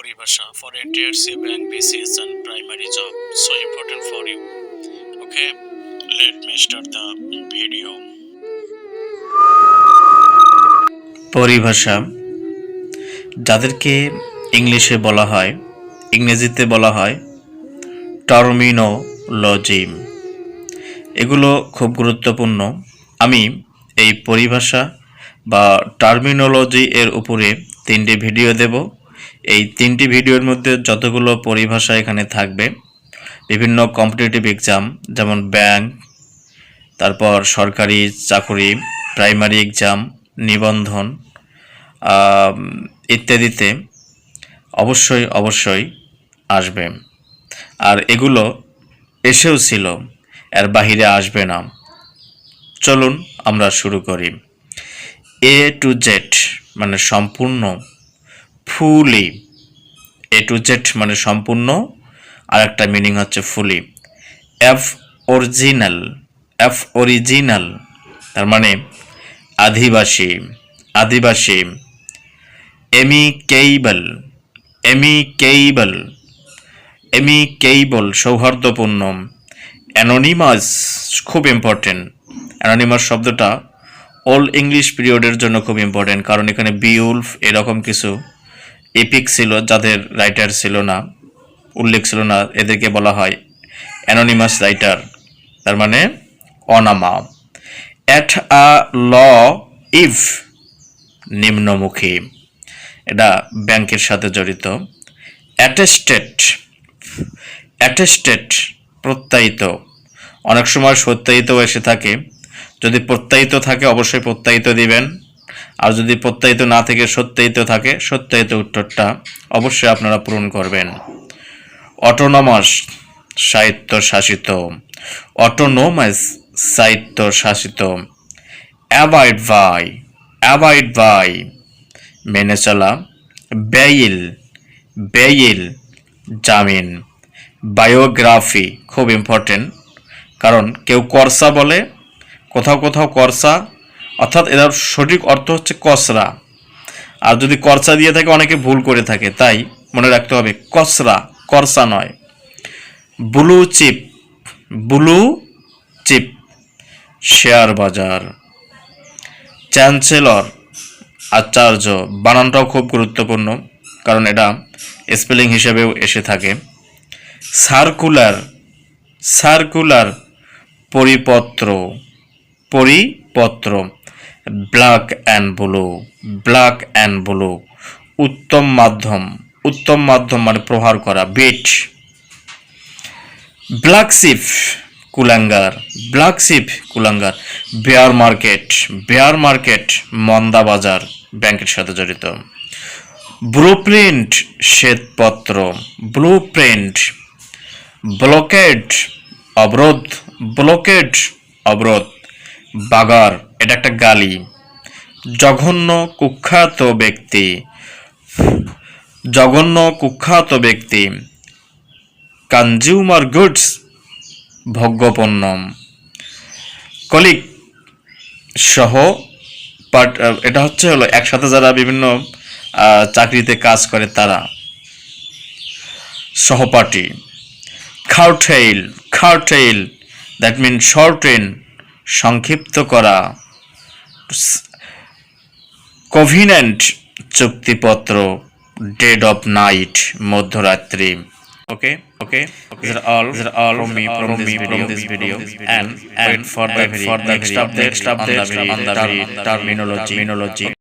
পরিভাষা tier C bank BCS and primary job. So important for you. Okay, let me start the video. পরিভাষা যাদেরকে ইংলিশে বলা হয়, ইংরেজিতে বলা হয় টার্মিনোলজি এগুলো খুব গুরুত্বপূর্ণ। আমি এই পরিভাষা বা টার্মিনোলজি এর উপরে তিনটি ভিডিও দেব। এই তিনটি ভিডিওর মধ্যে যতগুলো পরিভাষা এখানে থাকবে, বিভিন্ন কম্পিটিটিভ এক্সাম যেমন ব্যাংক তারপর সরকারি চাকরি প্রাইমারি এক্সাম নিবন্ধন ইত্যাদিতে অবশ্যই অবশ্যই আসবে। আর এগুলো এসেও ছিল, এর বাহিরে আসবে না। চলুন আমরা শুরু করি। এ টু জেড মানে সম্পূর্ণ ফুলি। এ টু জেড মানে সম্পূর্ণ আর একটা মিনিং হচ্ছে ফুলি। এফ অরিজিনাল এফ অরিজিনাল তার মানে আদিবাসী আদিবাসী। Amicable amicable amicable সৌহার্দ্যপূর্ণ। অ্যানোনিমাস খুব ইম্পর্টেন্ট অ্যানোনিমাস শব্দটা ওল্ড ইংলিশ পিরিয়ডের জন্য খুব ইম্পর্টেন্ট কারণ এখানে বিউলফ এরকম কিছু এপিক ছিল, যাদের রাইটার ছিল না, উল্লেখ ছিল না, এদেরকে বলা হয় অ্যানোনিমাস রাইটার তার মানে অনামা। অ্যাট আ ল ইফ নিম্নমুখী, এটা ব্যাংকের সাথে জড়িত। অ্যাটেস্টেড অ্যাটেস্টেড প্রত্যায়িত। অনেক সময় সত্যায়িত এসে থাকে। যদি প্রত্যায়িত থাকে, অবশ্যই প্রত্যায়িত দিবেন। আর যদি প্রত্যায়িত না থেকে সত্যায়িত থাকে, সত্যায়িত উত্তরটা অবশ্যই আপনারা পূরণ করবেন। অটোনমাস সাহিত্য শাসিত অটোনোমাস সাহিত্য শাসিত অ্যাভয়েড বাই অ্যাভয়েড বাই মেনে চলা। বেইল বেইল জামিন। বায়োগ্রাফি খুব ইম্পর্টেন্ট কারণ কেউ করসা বলে, কোথাও কোথাও করসা অর্থাৎ এর সঠিক অর্থ হচ্ছে কসরা। আর যদি করসা দিয়ে থাকে, অনেকে ভুল করে থাকে। তাই মনে রাখতে হবে, কসরা করসা নয়। Blue chip blue chip, share বাজার, চ্যান্সেলর, আচার্য। বানানটাও খুব গুরুত্বপূর্ণ, কারণ এটা স্পেলিং হিসেবেও এসে থাকে। সার্কুলার সার্কুলার পরিপত্র পরিপত্র। Black and blue, black and blue, উত্তম মাধ্যম উত্তম মাধ্যম মানে প্রহার করা বিট ব্ল্যাক শিপ কুলাঙ্গার, ব্ল্যাক শিপ কুলাঙ্গার, বেয়ার মার্কেট বেয়ার মার্কেট, মন্দা বাজার, ব্যাংকের সাথে জড়িত। ব্লুপ্রিন্ট শ্বেতপত্র ব্লু প্রিন্ট ব্লকেড অবরোধ ব্লকেড অবরোধ, বাগার এটা একটা গালি। জঘন্য কুখ্যাত ব্যক্তি। জঘন্য কুখ্যাত ব্যক্তি। কনজিউমার গুডস ভোগ্যপণ্য কলিক সহ পাট এটা হচ্ছে হলো একসাথে যারা বিভিন্ন চাকরিতে কাজ করে তারা। সহপাঠী। খাউটেইল খাউটেইল দ্যাট মিন শর্টেন সংক্ষিপ্ত করা। কোভিনেন্ট চুক্তিপত্র ডেড অফ নাইট মধ্যরাত্রি okay okay these are all these are all from me from this video, this video and and for the for the next update on the terminology terminology